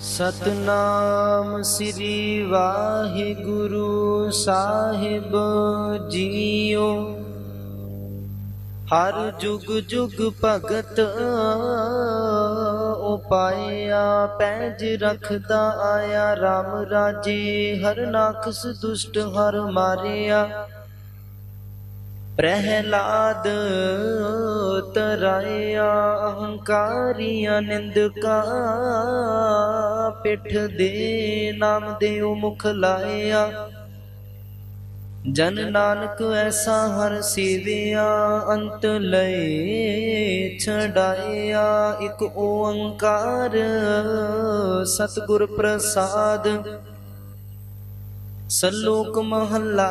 ਸਤਨਾਮ ਸ੍ਰੀ ਵਾਹਿਗੁਰੂ ਸਾਹਿਬ ਜੀਓ। ਹਰ ਜੁਗ ਜੁਗ ਭਗਤ ਉਪਾਇਆ ਪੈਜ ਰਖਦਾ ਆਇਆ RAM ਰਾਜੇ ਹਰ ਨਾਖਸ ਦੁਸ਼ਟ ਹਰ ਮਾਰਿਆ। ਪ੍ਰਹਿਲਾਦ ਤਰਾਇਆ ਅਹੰਕਾਰੀਆਂ ਨਿੰਦਕਾ ਪਿੱਠ ਦੇ ਨਾਮ ਦੇ ਮੁਖ ਲਾਇਆ। ਜਨ ਨਾਨਕ ਐਸਾ ਹਰ ਸੇਵਿਆ, ਅੰਤ ਲਏ ਛਡਾਇਆ। ਇਕ ਓੰਕਾਰ ਸਤਿਗੁਰ ਪ੍ਰਸਾਦ ਸਲੋਕ ਮਹੱਲਾ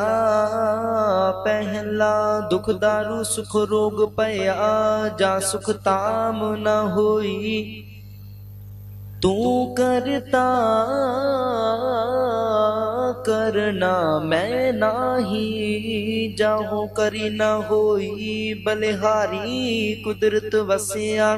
ਪਹਿਲਾ, ਦੁਖ ਦਾਰੂ, ਸੁਖ ਰੋਗ ਪਿਆ ਜਾ ਸੁਖ ਤਾਮ ਨ ਹੋਈ। ਤੂੰ ਕਰਤਾ ਕਰਨਾ, ਮੈਂ ਨਾਹੀ, ਜਾਹੋ ਕਰੀ ਨ ਹੋਈ। ਬਲਿਹਾਰੀ ਕੁਦਰਤ ਵਸਿਆ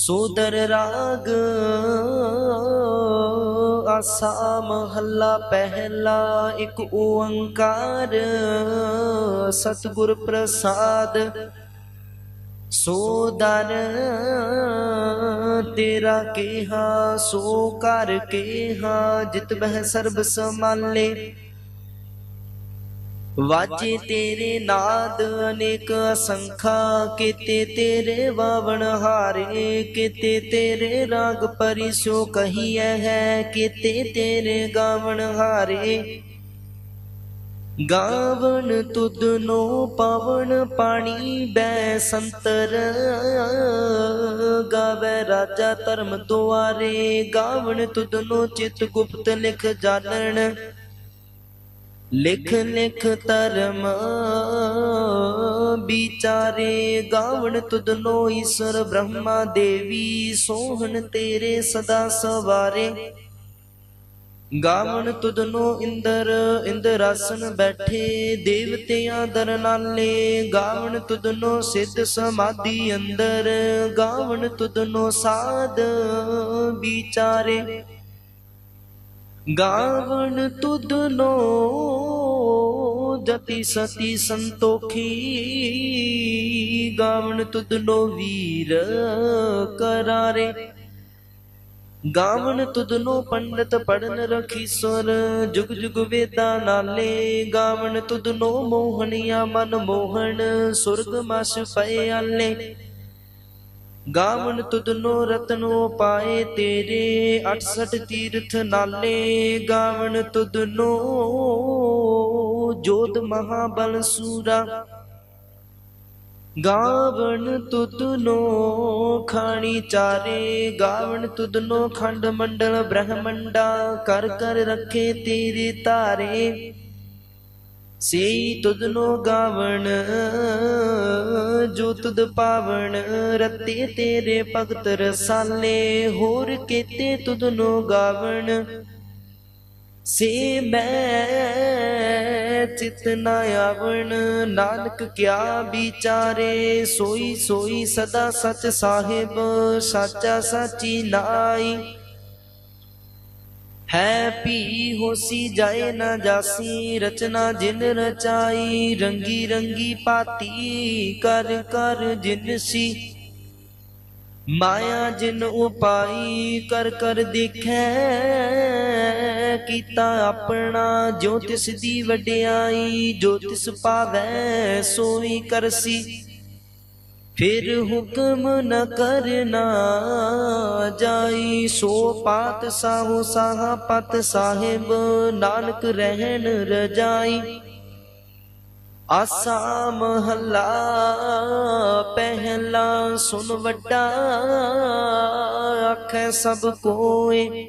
ਸੋਦਰ ਰਾਗ। ਆਸਾ ਮਹੱਲਾ ਪਹਿਲਾ ਇੱਕ ਓੰਕਾਰ। ਸਤਿਗੁਰ ਪ੍ਰਸਾਦ ਸੋਦਰ ਤੇਰਾ ਕੀਹਾ ਸੋ ਕਰ ਕੀਹਾ, ਜਿਤ ਬਹਿ ਸਰਬ ਸਮਾਲੇ ਵਾਜੇ ਤੇਰੇ ਨਾਦ ਅਨੇਕ ਅਸੰਖਾ, ਕੀਤੇ ਤੇਰੇ ਵਾਵਣ ਹਾਰੇ, ਕਿਤੇ ਤੇਰੇ ਰਾਗ ਪਰਿਸੋ ਕਹੀਐ ਹੈ, ਕੀਤੇ ਤੇਰੇ ਗਾਵਣ ਹਾਰੇ। ਗਾਵਣ ਤੁਧ ਨੋ ਪਵਨ ਪਾਣੀ, ਬੈ ਸੰਤਰ ਗਾਵੇ ਰਾਜਾ ਧਰਮ ਦੁਆਰੇ। ਗਾਵਣ ਤੁਧ ਨੋ ਚਿਤ ਗੁਪਤ ਲਿਖ ਜਾਣਨ ਲਿਖ ਲਿਖ ਧਰਮ ਵਿਚਾਰੇ ਗਾਵਣ ਤੁਧਨੋ ਈਸ਼ਰ ਬ੍ਰਹਮਾ ਦੇਵੀ, ਸੋਹਣ ਤੇਰੇ ਸਦਾ ਸਵਾਰੇ। ਗਾਵਣ ਤੁਧਨੋ ਇੰਦਰ, ਇੰਦਰਾਸਨ ਬੈਠੇ, ਦੇਵਤਿਆਂ ਦਰ ਨਾਲੇ ਗਾਵਣ ਤੁਧਨੋ ਸਿੱਧ ਸਮਾਧੀ ਅੰਦਰ, ਗਾਵਣ ਤੁਧਨੋ ਸਾਧ ਵਿਚਾਰੇ। ਗਾਵਣ ਤੁਧਨੋ ਜਤੀ ਸਤੀ ਸੰਤੋਖੀ। ਗਾਵਣ ਤੁਧਨੋ ਵੀਰ ਕਰਾਰੇ। ਗਾਵਣ ਤੁਧਨੋ ਪੰਡਤ ਪੜਨ ਰਖੀ ਸੁਰ, ਜੁਗ ਜੁਗ ਵੇਦਾਂ ਨਾਲੇ। ਗਾਵਣ ਤੁਧਨੋ ਮੋਹਣੀਆਂ ਮਨ ਮੋਹਣ, ਸੁਰਗ ਮਸ ਪਏ ਆਲੇ। ਗਾਵਨ ਤੁਧਨੋ ਰਤਨੋ ਪਾਏ ਤੇਰੇ 68 ਤੀਰਥ ਨਾਲੇ। ਗਾਵਣ ਤੁਧਨੋ ਜੋਤ ਮਹਾਬਲ ਸੂਰਾ। ਗਾਵਣ ਤੁਧਨੋ ਖਾਣੀ ਚਾਰੇ ਗਾਵਣ ਤੁਧਨੋ ਖੰਡ ਮੰਡਲ ਬ੍ਰਹਮੰਡਾ। ਕਰ ਕਰ ਰੱਖੇ ਤੇਰੇ ਤਾਰੇ ਸੇਈ ਤੁਧਨੋ ਗਾਵਣ ਜੋ ਤੁਧ ਪਾਵਣ, ਰਤੇ ਤੇਰੇ ਭਗਤ ਰਸਾਲੇ, ਹੋਰ ਕੀਤੇ ਤੁਧਨੋ ਗਾਵਣ। ਸੇ ਮੈਂ ਚਿਤ ਨਾ ਆਵਣ, ਨਾਨਕ ਕਿਆ ਵਿਚਾਰੇ, ਸੋਈ ਸੋਈ ਸਦਾ ਸਚ ਸਾਹਿਬ, ਸਾਚਾ ਸਾਚੀ ਨਾਈ। ਹੈ ਪੀ ਹੋਸੀ ਜਾਏ ਨਾ ਜਾਸੀ, ਰਚਨਾ ਜਿਨ ਰਚਾਈ, ਰੰਗੀ ਰੰਗੀ ਪਾਤੀ, ਕਰ ਕਰ ਜਿਨ ਸੀ। ਮਾਇਆ ਜਿਨ ਉਪਾਈ, ਕਰ ਕਰ ਦੇਖੈ, ਕੀਤਾ ਆਪਣਾ, ਜੋ ਤਿਸ ਦੀ ਵਡਿਆਈ, ਜੋ ਤਿਸ ਪਾਵੈ, ਸੋਈ ਕਰਸੀ। ਫਿਰ ਹੁਕਮ ਨ ਕਰਨਾ ਜਾਈ ਸੋ ਪਾਤ ਸਾਹੋ ਸਾਹਾ ਪਤ ਸਾਹਿਬ ਨਾਨਕ ਰਹਿਣ ਰਜਾਈ ਆਸਾ ਮਹੱਲਾ ਪਹਿਲਾ ਸੁਨ ਵੱਡਾ ਆਖੈ ਸਭ ਕੋਏ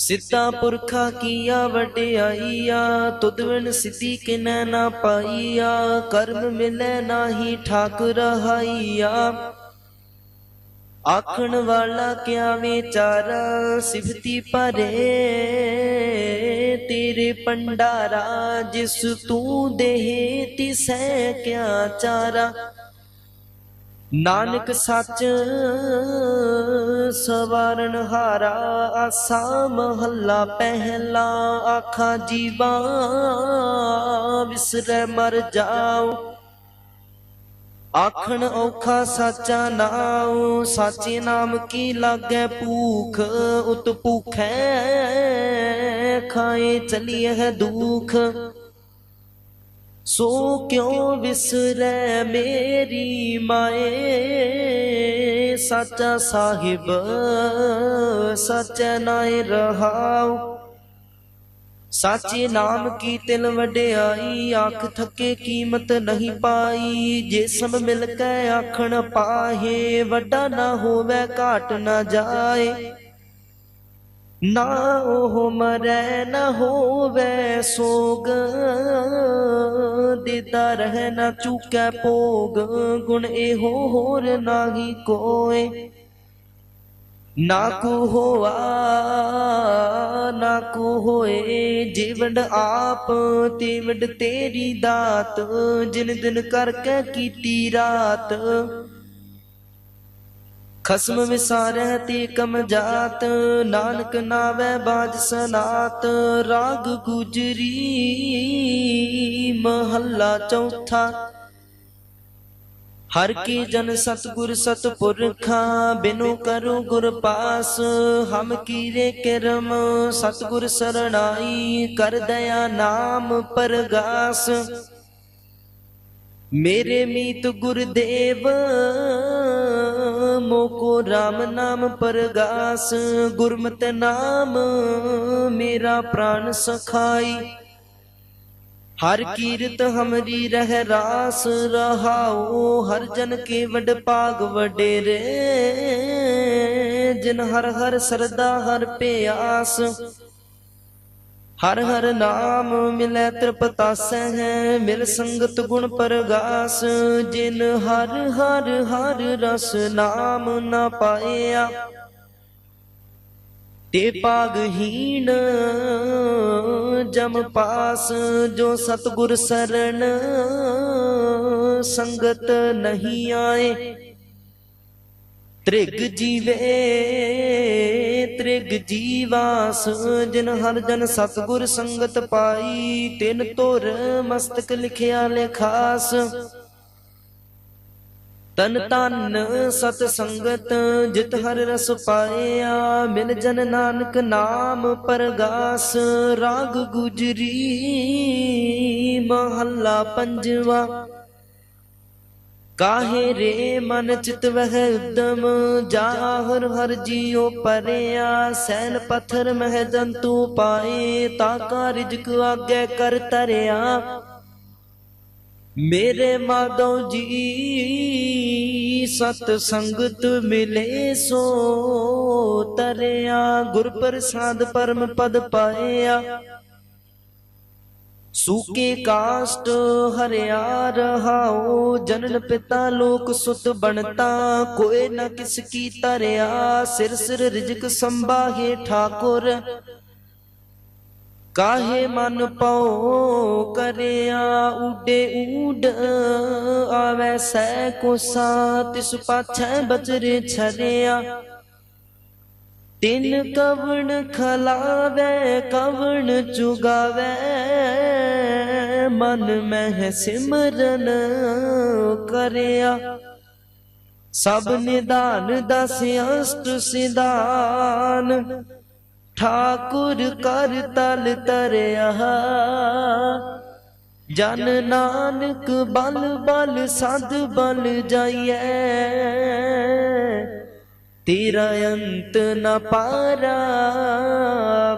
ਸਿੱਧਾ ਪੁਰਖਾ ਕੀਆ ਵਡਿਆਈਆ ਤੁਧ ਬਿਨ ਸਿੱਧੀ ਕਿਨੈ ਨਾ ਪਾਈਆ, ਕਰਮ ਮਿਲੈ ਨਾਹੀ ਠਾਕ ਰਹਾਈਆ ਆਖਣ ਵਾਲਾ ਕਿਆ ਵਿਚਾਰਾ ਸਿਫਤੀ ਭਰੇ ਤੇਰੇ ਪੰਡਾਰਾ ਜਿਸ ਤੂੰ ਦੇਹ ਤਿਸੈ ਕਿਆ ਚਾਰਾ। ਨਾਨਕ ਸੱਚ ਸਵਾਰਨ ਹਾਰਾ ਆਸਾ ਮਹੱਲਾ ਪਹਿਲਾ ਆਖਾਂ ਜੀਵਾ ਵਿਸਰੈ ਮਰ ਜਾਓ ਆਖਣ ਔਖਾ ਸਾਚਾ ਨਾਉ ਸਾਚੇ ਨਾਮ ਕੀ ਲਾਗੈ ਭੂਖ? ਉਤ ਭੂਖੈ ਖਾਏ ਚਲੀਐ ਦੁਖ। ਸੋ ਕਿਉਂ ਵਿਸਰੈ ਮੇਰੀ ਮਾਏ? ਸਾਚਾ ਸਾਹਿਬ, ਸਚੈ ਨਾਇ ਰਹਾਉ। ਸਾਚੇ ਨਾਮ ਕੀ ਤਿਲ ਵਡਿਆਈ? ਆਖ ਥੱਕੇ ਕੀਮਤ ਨਹੀਂ ਪਾਈ। ਜੇ ਸਭ ਮਿਲ ਕੇ ਆਖਣ ਪਾਹੇ, ਵੱਡਾ ਨਾ ਹੋਵੇ, ਘਾਟ ਨਾ ਜਾਏ। ਨਾ ਉਹ ਮਰੈ, ਨਾ ਹੋਵੇ ਸੋਗ। ਦਿਦਾ ਰਹਿ ਨਾ ਚੁਕੈ ਭੋਗ, ਗੁਣ ਇਹੋ ਹੋਰ ਨਾਹੀ ਕੋਏ। ਨਾ ਕੋ ਹੋਆ, ਨਾ ਕੋ ਹੋਏ ਜੀਵਨ ਆਪ ਤੇਵਡ ਤੇਰੀ ਦਾਤ, ਜਿਨ ਦਿਨ ਕਰਕੇ ਕੀਤੀ ਰਾਤ। ਖਸਮ ਵਿਸਾਰੈ ਤੇ ਕਮ ਜਾਤ, ਨਾਨਕ ਨਾਵੇ ਬਾਜ ਸਨਾਤ, ਰਾਗ ਗੁਜਰੀ ਮਹੱਲਾ ਚੌਥਾ। ਹਰ ਕੀ ਜਨ ਸਤਗੁਰ ਸਤਪੁਰਖਾ, ਬਿਨੋ ਕਰੋ ਗੁਰ ਪਾਸ, ਹਮ ਕੀਰੇ ਕਰਮ, ਸਤਗੁਰ ਸਰਣਾਈ ਕਰ ਦਇਆ ਨਾਮ ਪਰਗਾਸ। ਮੇਰੇ ਮੀਤ ਗੁਰਦੇਵ ਮੋਕੋ RAM ਨਾਮ ਪਰਗਾਸ, ਗੁਰਮਤਿ ਨਾਮ ਮੇਰਾ ਪ੍ਰਾਨ ਸਖਾਈ। ਹਰ ਕੀਰਤ ਹਮਰੀ ਰਹਿ ਰਾਸ, ਰਹਾਉ ਹਰ ਜਨ ਕੇ ਵਡ ਭਾਗ ਵਡੇਰੇ। ਜਿਨ ਹਰ ਹਰ ਸਰਦਾ ਹਰ ਪਿਆਸ ਹਰ ਹਰ ਨਾਮ ਮਿਲੈ ਤ੍ਰਿਪਤਾਸੈ ਹੈ, ਮਿਲ ਸੰਗਤ ਗੁਣ ਪਰਗਾਸ। ਜਿਨ ਹਰ ਹਰ ਹਰ ਰਸ ਨਾਮ ਨਾ ਪਾਇਆ, ਤੇ ਪਾਗਹੀਣ ਜਮ ਪਾਸ। ਜੋ ਸਤਗੁਰ ਸਰਣ ਸੰਗਤ ਨਹੀਂ ਆਏ, ਤ੍ਰਿਗ ਜੀਵੇ ਤ੍ਰਿਗ ਜੀਵਾਸ ਜਿਨ ਹਰ ਜਨ ਸਤਗੁਰ ਸੰਗਤ ਪਾਈ। ਤਿਨ ਧੁਰ ਮਸਤਕ ਲਿਖਿਆ ਲਿਖਾਸ ਤਨ ਤਨ ਸਤ ਸੰਗਤ ਜਿਤ ਹਰ ਰਸ ਪਾਇਆ। ਮਿਲ ਜਨ ਨਾਨਕ ਨਾਮ ਪਰਗਾਸ। ਰਾਗ ਗੁਜਰੀ ਮਹੱਲਾ ਪੰਜਵਾ। ਕਾਹੇ ਰੇ ਮਨ ਚਿਤ ਵਹਿ ਉਦਮ ਜਾ ਹਰ ਜੀਉ ਪਰਿਆ ਸੈਲ ਪਥਰ ਮਹਿ ਜੰਤੂ ਪਾਏ, ਤਾ ਕਾ ਰਿਜਕ ਆਗੇ ਕਰ ਤਰਿਆ। ਮੇਰੇ ਮਾਧੋ ਜੀ, ਸਤ ਸੰਗਤ ਮਿਲੇ ਸੋ ਤਰਿਆ, ਗੁਰ ਪ੍ਰਸਾਦ ਪਰਮ ਪਦ ਪਾਇਆ। ਸੂਕੇ ਕਾਸ਼ਟ ਹਰਿਆ ਰਹਾਉ ਜਨਨ ਪਿਤਾ ਲੋਕ ਸੁਤ ਬਣਤਾ ਕੋਏ ਨਾ ਕਿਸ ਕੀ ਤਰਿਆ ਸਿਰ ਸਿਰ ਰਿਜਕ ਸੰਭਾਹੇ ਠਾਕੁਰ। ਕਾਹੇ ਮਨ ਪਉ ਕਰਿਆ ਉਡੇ ਊਡ ਆਵੈ ਸੈ ਕੋਸਾ, ਤਿਸ ਪਾਛੈ ਬਚਰੇ ਛਰਿਆ। ਤਿਨ ਕਵਣ ਖਲਾਵੇ, ਕਵਣ ਚੁਗਾਵੇ ਮਨ ਮਹਿ ਸਿਮਰਨ ਕਰਿਆ। ਸਭ ਨਿਦਾਨ ਦਸ ਅਸ਼ਟ ਸਿਧਾਨ। ਠਾਕੁਰ ਕਰ ਤਲ ਤਰਿਆ। ਜਨ ਨਾਨਕ ਬਲ ਬਲ ਸਦ ਬਲ ਜਾਈਐ। ਤੇਰਾ ਅੰਤ ਨ ਪਾਰਾ,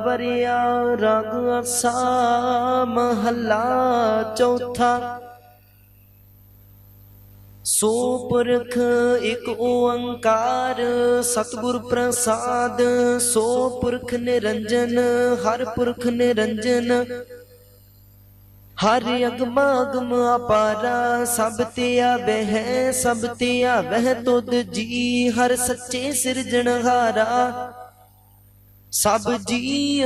ਵਰਿਆ ਰਗ ਅਸਾ ਮਹੱਲਾ ਚੌਥਾ। ਸੋ ਪੁਰਖ ਇਕ ਓੰਕਾਰ, ਸਤਿਗੁਰ ਪ੍ਰਸਾਦ, ਸੋ ਪੁਰਖ ਨਿਰੰਜਨ, ਹਰ ਪੁਰਖ ਨਿਰੰਜਨ। ਹਰ ਅਗਮ ਅਗਮ ਅਪਾਰਾ, ਸਭ ਤੇ ਆਵਹਿ ਸਭ ਤੇ ਆਵਹਿ ਤੁਧ ਜੀ। ਹਰ ਸੱਚੇ ਸਿਰਜਣਹਾਰਾ ਸਭ ਜੀ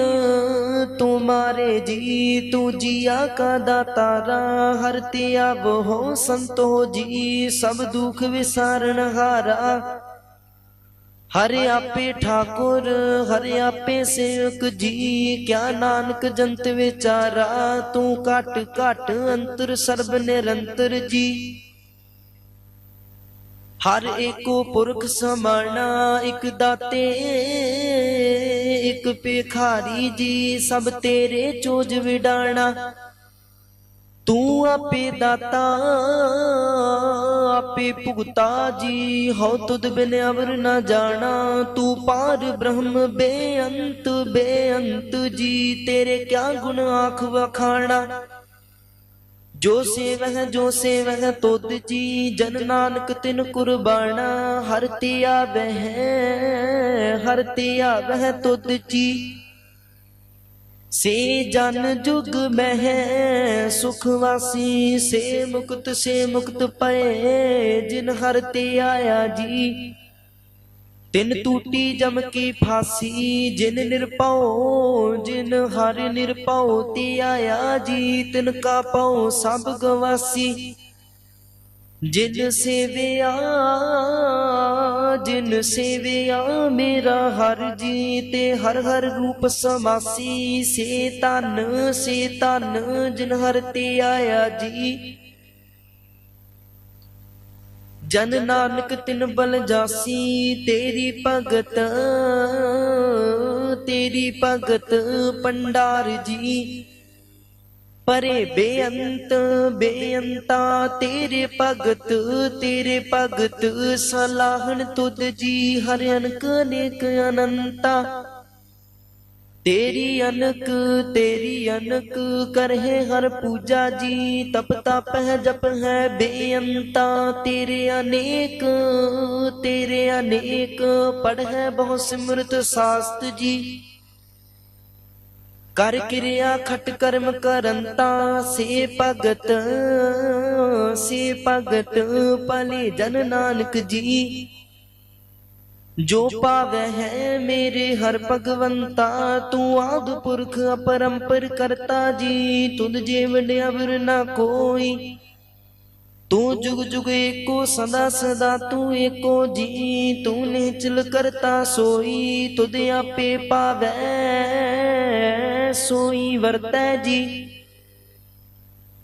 ਤੁਮਾਰੇ ਜੀ। ਤੂੰ ਜੀਆ ਕਾ ਦਾਤਾਰਾ, ਹਰ ਤੇ ਆਵ ਹੋ ਸੰਤੋ ਜੀ। ਸਭ ਦੁਖ ਵਿਸਾਰਣਹਾਰਾ ਹਾਰਾ ਹਰਿ ਆਪੇ ਠਾਕੁਰ, ਹਰਿ ਆਪੇ ਸੇਵਕ ਜੀ। ਕਿਆ ਨਾਨਕ ਜੰਤ ਵਿਚਾਰਾ, ਤੂੰ ਘਟ ਘਟ ਅੰਤਰ ਸਰਬ ਨਿਰੰਤਰ ਜੀ। ਹਰ ਏਕੋ ਪੁਰਖ ਸਮਾਣਾ, ਇੱਕ ਦਾਤੇ, ਇੱਕ ਭਿਖਾਰੀ ਜੀ। ਸਭ ਤੇਰੇ ਚੋਜ ਵਿਡਾਣਾ। ਤੂੰ ਆਪੇ ਦਾਤਾ, ਆਪੇ ਭੁਗਤਾ ਜੀ। ਹਉ ਤੁਧ ਬਿਨ ਅਵਰ ਨਾ ਜਾਣਾ, ਤੂੰ ਪਾਰ ਬ੍ਰਹਮ ਬੇਅੰਤ ਬੇਅੰਤ ਜੀ। ਤੇਰੇ ਕਿਆ ਗੁਣ ਆਖ ਵਖਾਣਾ? ਜੋ ਸੇਵਹਿ ਜੋ ਸੇਵਹਿ ਤੁਧ ਜੀ। ਜਨ ਨਾਨਕ ਤਿਨ ਕੁਰਬਾਨਾ ਹਰ ਤੇ ਆਵਹਿ, ਹਰ ਤੇ ਆਵਹਿ ਤੁਧ ਜੀ। ਸੇ ਜਨ ਜੁਗ ਮਹਿ, ਸੁਖ ਵਾਸੀ ਸੇ ਮੁਕਤ ਸੇ ਮੁਕਤ ਪਏ, ਜਿਨ ਹਰ ਤੇ ਆਇਆ ਜੀ। ਤਿਨ ਟੂਟੀ ਜਮ ਕੀ ਫਾਸੀ, ਜਿਨ ਨਿਰਪਉ ਜਿਨ ਹਰ ਨਿਰਪਉ ਤੇ ਆਇਆ ਜੀ। ਤਿਨ ਕਾ ਪਉ ਸਭ ਗਵਾਸੀ। ਜਿਨ ਸੇਵਿਆ ਜਿਨ ਸੇਵਿਆ ਮੇਰਾ ਹਰ ਜੀ ਤੇ ਹਰ ਹਰ ਰੂਪ ਸਮਾਸੀ ਸੇ ਤਨ ਸੇ ਤਨ ਜਿਨ ਹਰ ਤੇ ਆਇਆ ਜੀ ਜਨ ਨਾਨਕ ਤਿਨ ਬਲ ਜਾਸੀ ਤੇਰੀ ਭਗਤ ਤੇਰੀ ਭਗਤ ਪੰਡਾਰ ਜੀ ਪਰੇ ਬੇਅੰਤ, ਬੇਅੰਤਾ ਤੇਰੇ ਭਗਤ ਤੇਰੇ ਭਗਤ ਸਲਾਹਣ ਤੁਧ ਜੀ ਹਰ ਅਨਕ ਅਨੇਕ ਅਨੰਤਾ। ਤੇਰੀ ਅਨਕ ਤੇਰੀ ਅਨਕ ਕਰਹਿ ਹਰ ਪੂਜਾ ਜੀ, ਤਪ ਤਪ ਹੈ, ਜਪ ਹੈ ਬੇਅੰਤਾ। ਤੇਰੇ ਅਨੇਕ ਤੇਰੇ ਅਨੇਕ, ਪੜ੍ਹੈ ਬਹੁ ਸਿਮਰਤ ਸਾਸਤ ਜੀ। ਕਰ ਕਿਰਿਆ ਖਟ ਕਰਮ ਕਰਨ ਤਾਂ ਸੇ ਭਗਤ ਸੇ ਭਗਤ ਭਲੇ ਜਨ ਨਾਨਕ ਜੀ। ਜੋ ਪਾਵੈ ਹੈ ਮੇਰੇ ਹਰ ਭਗਵੰਤਾ, ਤੂੰ ਆਦ ਪੁਰਖ ਅਪਰੰਪਰ ਕਰਤਾ ਜੀ, ਤੁਧ ਜੀਵਨ ਅਵਰ ਨਾ ਕੋਈ। ਤੂੰ ਜੁਗ ਜੁਗ ਏਕੋ ਸਦਾ ਸਦਾ ਤੂੰ ਏਕੋ ਜੀ, ਤੂੰ ਨਿਚਲ ਕਰਤਾ ਸੋਈ, ਤੁਧ ਆਪੇ ਪਾਵੈ। ਸੋਈ ਵਰਤੈ ਜੀ।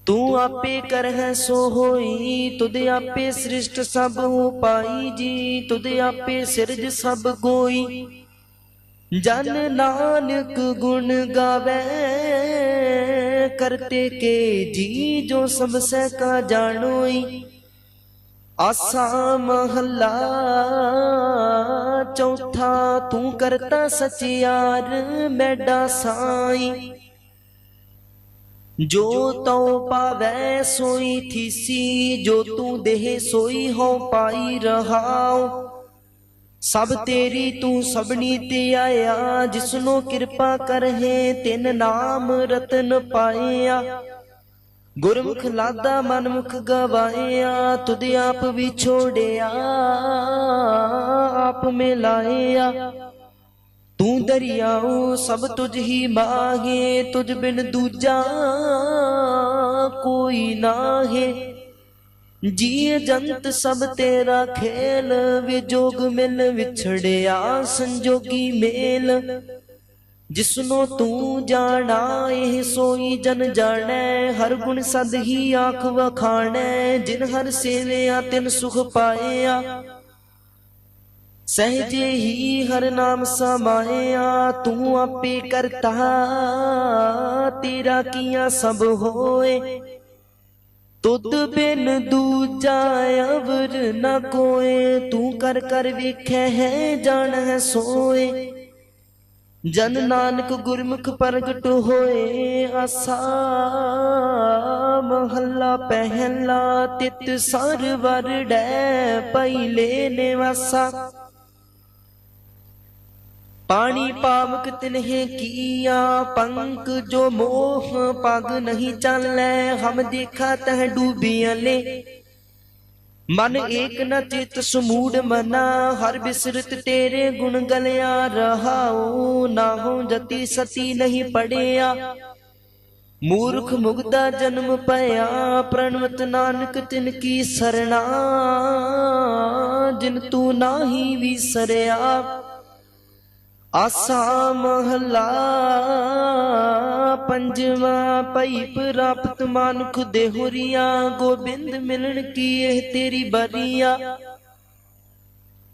ਤੂੰ ਆਪੇ ਕਰਹਿ ਸੋ ਹੋਈ, ਤੁਧ ਆਪੇ ਸ੍ਰਿਸ਼ਟ ਸਭ ਉਪਾਈ ਜੀ, ਤੁਧ ਆਪੇ ਸਿਰਜ ਸਭ ਕੋਈ ਜਨ ਨਾਨਕ ਗੁਣ ਗਾਵੇ, ਕਰਤੇ ਕੇ ਜੀ ਜੋ ਸਭ ਸਹਿ ਕਾ ਜਾਣੋਈ। ਆਸਾ ਮਹੱਲਾ, ਚੌਥਾ ਤੂੰ ਕਰਤਾ ਸਚਿਆਰ ਮੈਡਾ ਸਾਈ। ਜੋ ਤਉ ਪਾਵੈ ਸੋਈ ਥੀਸੀ, ਜੋ ਤੂੰ ਦੇਹ ਸੋਈ ਹੋ ਪਾਈ ਰਹਾਉ। ਸਭ ਤੇਰੀ ਤੂੰ ਸਭਨੀ ਤੇ ਆਇਆ, ਜਿਸਨੋ ਕਿਰਪਾ ਕਰਹਿ, ਤਿਨ ਨਾਮ ਰਤਨ ਪਾਇਆ। ਗੁਰਮੁਖ ਲਾਦਾ ਮਨਮੁਖ ਗਵਾਇਆ, ਤੁਧ ਆਪ ਵੀ ਛੋੜਿਆ, ਆਪ ਮਿਲਾਇਆ। ਤੂੰ ਦਰਿਆਉ ਸਭ ਤੁਝ ਹੀ ਮਾਗੇ ਤੁਝ ਬਿਨ ਦੂਜਾ ਕੋਈ ਨਾਹੇ। ਜੀ ਜੰਤ ਸਭ ਤੇਰਾ ਖੇਲ, ਵਿਜੋਗ ਮਿਲ ਵਿਛੜਿਆ, ਸੰਜੋਗੀ ਮੇਲ। ਜਿਸਨੋ ਤੂੰ ਜਾਣਾ, ਇਹ ਸੋਈ ਜਨ ਜਾਣੈ। ਹਰ ਗੁਣ ਸਦ ਹੀ ਆਖ ਵਖਾਣੈ, ਜਿਨ ਹਰ ਸੇਵਿਆ, ਤਿਨ ਸੁਖ ਪਾਇਆ। ਸਹਜੇ ਹੀ ਹਰ ਨਾਮ ਸਮਾਇਆ, ਤੂੰ ਆਪੇ ਕਰਤਾ, ਤੇਰਾ ਕੀਆ ਸਭ ਹੋਏ। ਤੁਧ ਬਿਨ ਦੂਜਾ ਅਵਰ ਨ ਕੋਏ, ਤੂੰ ਕਰ ਕਰ ਵੇਖੈ ਹੈ, ਜਾਣ ਹੈ ਸੋਏ। ਜਨ ਨਾਨਕ ਗੁਰਮੁਖ ਪ੍ਰਗਟ ਹੋਏ ਆਸਾ, ਮਹੱਲਾ ਪਹਿਲਾ ਤਿਤ ਸਰਵਰ ਡੈ ਪਹਿਲੇ ਨਿਵਾਸਾ। ਪਾਣੀ ਪਾਵਕ ਤਿਨਹਿ ਕੀਆ, ਪੰਕ ਜੋ ਮੋਹ ਪਗ ਨਹੀਂ ਚਾਲੈ, ਹਮ ਦੇਖਾ ਤਹ ਡੂਬੀਆਂ ਲੈ ਮਨ ਏਕ ਨ ਚਿਤ ਸਮੂੜ ਮਨਾ, ਹਰ ਬਿਸਰਤ ਤੇਰੇ ਗੁਣ ਗਲਿਆ ਰਹਾਉ ਨਾ ਹੋ ਜਤੀ ਸਤੀ ਨਹੀਂ ਪੜਿਆ। ਮੂਰਖ ਮੁਗਦਾ ਜਨਮ ਪਿਆ ਪ੍ਰਣਵਤ ਨਾਨਕ ਤਿਨ ਕੀ ਸਰਣਾ, ਜਿਨ ਤੂੰ ਨਾਹੀ ਵਿਸਰਿਆ। ਆਸਾ ਮਹਲਾ ਪੰਜਵਾ ਪਈ ਪ੍ਰਾਪਤ ਮਾਨੁਖ ਦੇਹੁਰੀਆ, ਗੋਬਿੰਦ ਮਿਲਣ ਕੀ ਇਹ ਤੇਰੀ ਬਰੀਆ।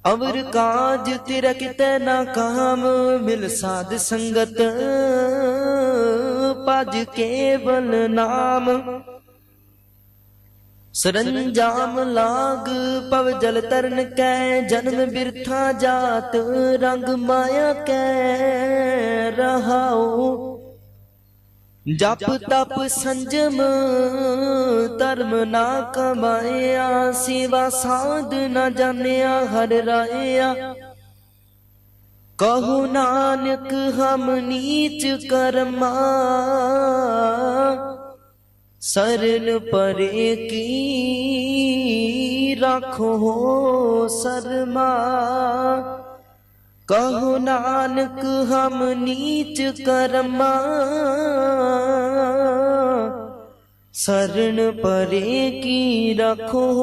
ਅਵਰ ਕਾਜ ਤੇਰਾ ਕਿਤੇ ਨਾ ਕਾਮ, ਮਿਲ ਸਾਧ ਸੰਗਤ ਪਜ ਕੇਵਲ ਨਾਮ। ਸਰੰਜਾਮ ਲਾਗ ਪਵ ਜਲ ਤਰਨ ਕੈ, ਜਨਮ ਬਿਰਥਾ ਜਾਤ ਰੰਗ ਮਾਇਆ ਕੈ, ਰਹਾਉ। ਜਪ ਤਪ ਸੰਜਮ, ਧਰਮ ਨਾ ਕਮਾਇਆ, ਸੇਵਾ ਸਾਧ ਨਾ ਜਾਣਿਆ, ਹਰ ਰਾਇਆ। ਕਹੋ ਨਾਨਕ, ਹਮ ਨੀਚ ਕਰਮਾ। ਸਰਨ ਪਰੇ ਕੀ? ਰੱਖੋ ਸਰਮਾ। ਕਹੋ ਨਾਨਕ ਹਮ ਨੀਚ ਕਰਮਾ। ਸਰਨ ਪਰੇ ਕੀ? ਰੱਖੋ